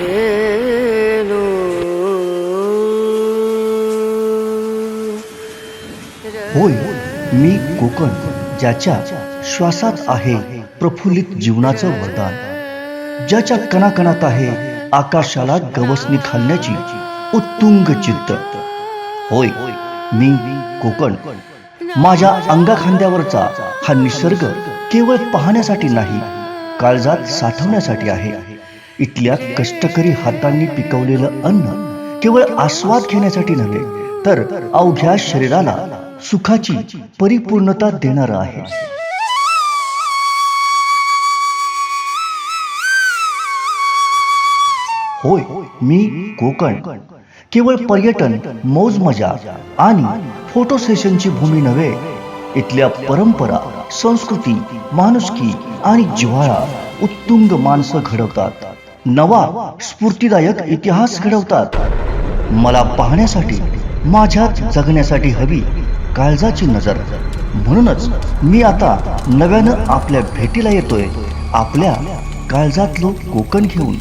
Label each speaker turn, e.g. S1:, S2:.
S1: रेणू
S2: होय मी कोकण ज्याच्या श्वासात आहे प्रफुल्लित जीवनाचं वरदान ज्याच्या कणाकणात आहे आकाशाला गवसणी घालण्याची उत्तुंग चित्त. होय मी कोकण माझ्या अंगाखांद्यावरचा हा निसर्ग केवळ पाहण्यासाठी नाही काळजात साठवण्यासाठी आहे. इथल्या कष्टकरी हातांनी पिकवलेलं अन्न केवळ आस्वाद घेण्यासाठी नव्हे तर अवघ्या शरीराला सुखाची परिपूर्णता देणार आहे. होय मी कोकण केवळ पर्यटन मौज मजा आणि फोटो सेशनची भूमी नव्हे इथल्या परंपरा संस्कृती माणुसकी आणि जिव्हाळा उत्तुंग माणसं घडवतात. नवा स्फूर्तीदायक इतिहास घडवतात. मला पाहण्यासाठी माझ्यात जगण्यासाठी हवी काळजाची नजर. म्हणूनच मी आता नव्यानं आपल्या भेटीला येतोय. आपल्या काळजातलं कोकण घेऊन.